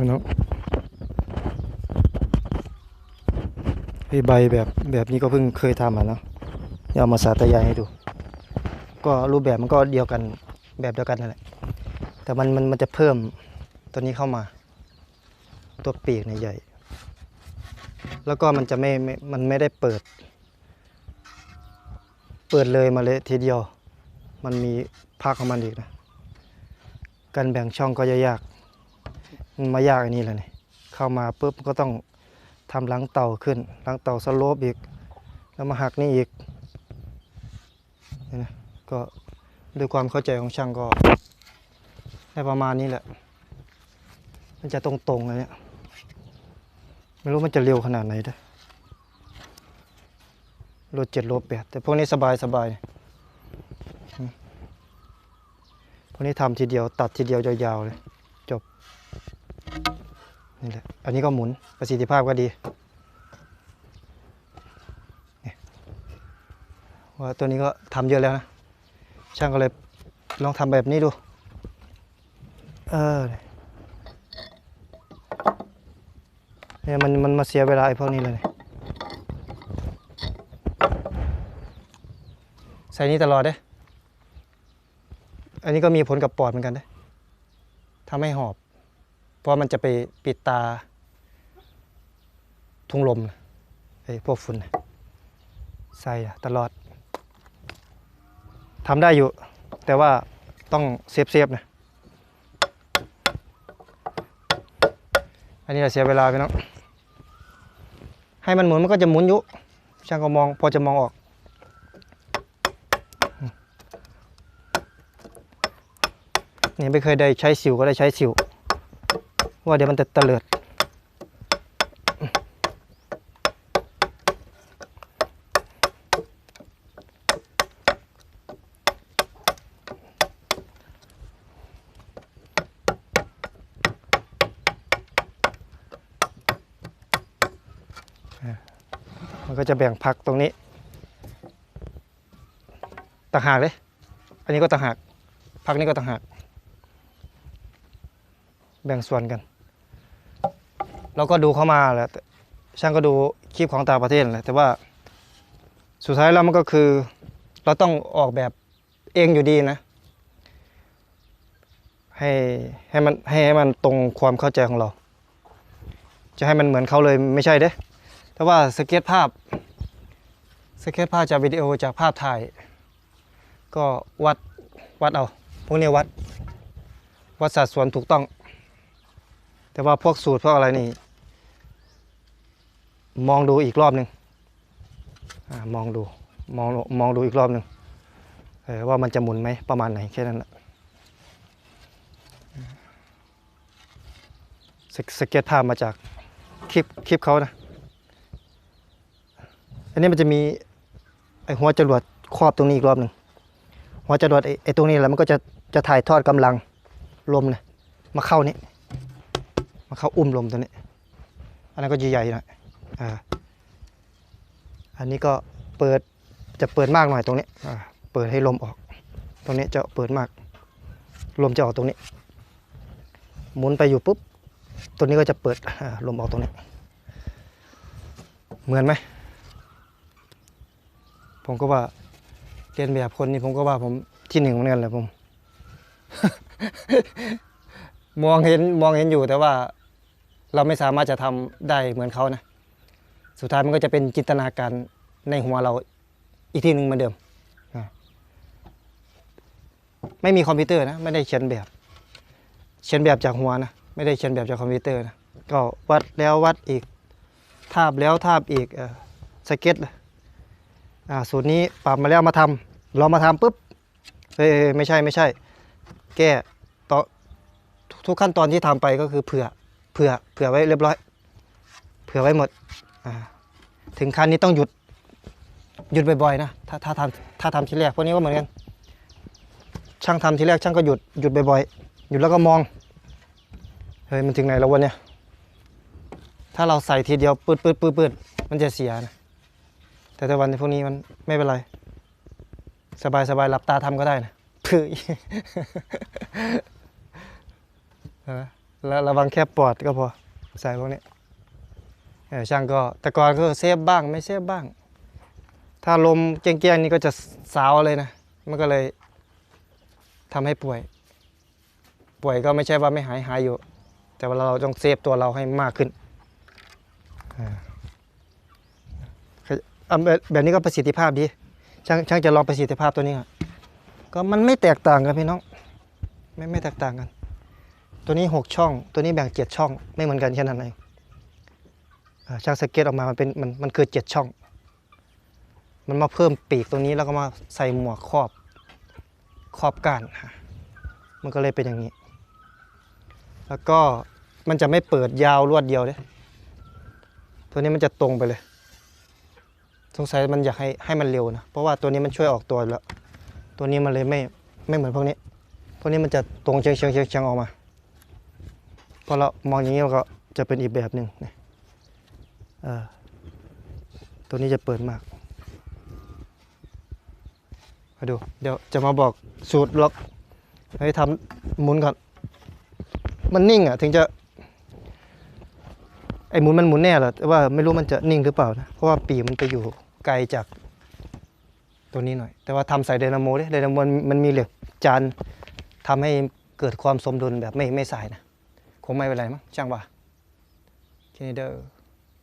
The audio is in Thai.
พี่น้องไอใบแบบแบบนี้ก็เพิ่งเคยทำอะเนาะเดี๋ยวเอามาสาธยายให้ดู ก็รูปแบบมันก็เดียวกันแบบเดียวกันนั่นแหละแต่มันมันมันจะเพิ่มตัวนี้เข้ามา ตัวปีกเนี่ยใหญ่ แล้วก็มันจะไม่ไม่มันไม่ได้เปิด เปิดเลยมาเลยทีเดียว มันมีภาคของมันอีกนะ การแบ่งช่องก็จะยาก มันมายากอันนี้แหละนี่เข้ามาปุ๊บก็ต้องทำหลังเต่าขึ้นหลังเต่าสโลปอีก แล้วมาหักนี่อีกนี่นะก็ด้วยความเข้าใจของช่างก็ได้ประมาณนี้แหละ มันจะตรงๆเลยเนี่ยไม่รู้มันจะเร็วขนาดไหนด้อโลเจ็ดโลแปดแต่พวกนี้สบายสบายพวกนี้ทำทีเดียวตัดทีเดียวยาวๆเลย นี่แหละ อันนี้ก็หมุนประสิทธิภาพก็ดีว่าตัวนี้ก็ทำเยอะแล้วนะ ช่างก็เลยลองทำแบบนี้ดู เออเนี่ยมันมันมาเสียเวลาไอ้พวกนี้เลยเนี่ยใส่นี้ตลอดเด้ อันนี้ก็มีผลกับปอดเหมือนกันเด้ทำให้หอบ เพราะมันจะไปปิดตา ทุ่งลมไอ้พวกฝุ่นใส่ตลอดทำได้อยู่ แต่ว่าต้องเซฟเซฟนะอันนี้เราเสียเวลาไปเนาะให้มันหมุนมันก็จะหมุนอยุช่างก็มองพอจะมองออกนี่ไม่เคยได้ใช้สิวก็ได้ใช้สิว ว่าเดี๋ยวมันจะเตลิดมันก็จะแบ่งพักตรงนี้ต่างหากเลย อันนี้ก็ต่างหาก พักนี้ก็ต่างหาก แบ่งส่วนกัน เราก็ดูเข้ามาแหละช่างก็ดูคลิปของต่างประเทศแหละแต่ว่าสุดท้ายแล้วมันก็คือ เราต้องออกแบบเองอยู่ดีนะ ให้ให้มันให้ให้มันตรงความเข้าใจของเรา จะให้มันเหมือนเขาเลยไม่ใช่เด้แต่ว่าสเก็ตภาพสเก็ตภาพจากวิดีโอจากภาพถ่าย ก็วัดวัดเอาพวกนี้วัดวัดสัดส่วนถูกต้อง แต่ว่าพวกสูตรพวกอะไรนี่ มองดูอีกรอบหนึ่งมองดูมองมองดูอีกรอบหนึ่งเออว่ามันจะหมุนไหมประมาณไหนแค่นั้นแหละสสเก็ตภาพมาจากคลิปคลิปเขานะ อันนี้มันจะมีไอหัวจรวดครอบตรงนี้อีกรอบหนึ่งหัวจรวดไอ้ไอตรงนี้แหละมันก็จะจะถ่ายทอดกำลังลมนี่ยมาเข้านี้มาเข้าอุ้มลมตัวนี้ อันนั้นก็ใหญ่ๆหน่อย อ่าอันนี้ก็เปิดจะเปิดมากหน่อยตรงนี้อ่าเปิดให้ลมออก ตรงนี้จะเปิดมาก ลมจะออกตรงนี้ หมุนไปอยู่ปุ๊บ ตัวนี้ก็จะเปิดลมออกตรงนี้ เหมือนไหม ผมก็ว่าเรียนแบบคนนี่ผมก็ว่าผมที่หนึ่งเหมือนกันแหละผม มองเห็นมองเห็นอยู่แต่ว่าเราไม่สามารถจะทำได้เหมือนเขานะ สุดท้ายมันก็จะเป็นจินตนาการในหัวเราอีกที่หนึ่งเหมือนเดิม ไม่มีคอมพิวเตอร์นะ ไม่ได้เขียนแบบ เขียนแบบจากหัวนะ ไม่ได้เขียนแบบจากคอมพิวเตอร์นะ ก็วัดแล้ววัดอีก ทาบแล้วทาบอีกเออสเก็ตเลยอ่าสูตรนี้ปรับมาแล้วมาทำเรามาทำปุ๊บเอ้ยไม่ใช่ไม่ใช่ แก้ต่อทุกขั้นตอนที่ทำไปก็คือเผื่อ เผื่อ เผื่อไว้เรียบร้อย เผื่อไว้หมด ถึงขั้นนี้ต้องหยุดหยุดบ่อยๆนะถ้าถ้าทำถ้าทำทีแรกพวกนี้ก็เหมือนกัน ช่างทำทีแรกช่างก็หยุดหยุดบ่อยๆหยุดแล้วก็มองเฮ้ยมันถึงไหนแล้ววะเนี่ยถ้าเราใส่ทีเดียวปืดปืดปืดปืดมันจะเสียนะแต่แต่วันพวกนี้มันไม่เป็นไร สบายสบายหลับตาทำก็ได้นะพื้แล้วระวังแค่ปอดก็พอใส่พวกนี้ ช่างก็แต่ก่อนก็เซฟบ้างไม่เซฟบ้าง ถ้าลมเกี้ยงๆนี่ก็จะสาวเลยนะ มันก็เลยทำให้ป่วย ป่วยก็ไม่ใช่ว่าไม่หายหายอยู่ แต่ว่าเราต้องเซฟตัวเราให้มากขึ้นอ่าแบบนี้ก็ประสิทธิภาพดี ช่างช่างจะลองประสิทธิภาพตัวนี้ก่อนก็มันไม่แตกต่างกันพี่น้อง ไม่ไม่แตกต่างกัน ตัวนี้ 6 ช่อง ตัวนี้แบ่ง 7 ช่อง ไม่เหมือนกันแค่นั้นเอง ช่างสเก็ตออกมามันเป็นมันมันคือ7ช่อง มันมาเพิ่มปีกตรงนี้แล้วก็มาใส่หมวกครอบครอบก้านฮะมันก็เลยเป็นอย่างนี้ แล้วก็มันจะไม่เปิดยาวรวดเดียวเด้ตัวนี้มันจะตรงไปเลย สงสัยมันอยากให้ให้มันเร็วนะ เพราะว่าตัวนี้มันช่วยออกตัวแล้ว ตัวนี้มันเลยไม่ไม่เหมือนพวกนี้ พวกนี้มันจะตรงเชียงเชียงเชียงเชียงออกมา พอเรามองอย่างนี้เราก็จะเป็นอีกแบบหนึ่งนี่ ตัวนี้จะเปิดมากมาดู เดี๋ยวจะมาบอกสูตรล็อก ให้ทำหมุนก่อน มันนิ่งอะ ถึงจะ ไอ้หมุนมันหมุนแน่แหละแต่ว่าไม่รู้มันจะนิ่งหรือเปล่านะ เพราะว่าปีมันไปอยู่ไกลจากตัวนี้หน่อย แต่ว่าทำใส่ไดนาโมดิไดนาโมมันมีเหล็กจานทำให้เกิดความสมดุลแบบไม่ไม่สายนะ คงไม่เป็นไรมั้งช่างว่าโอเคเด้อ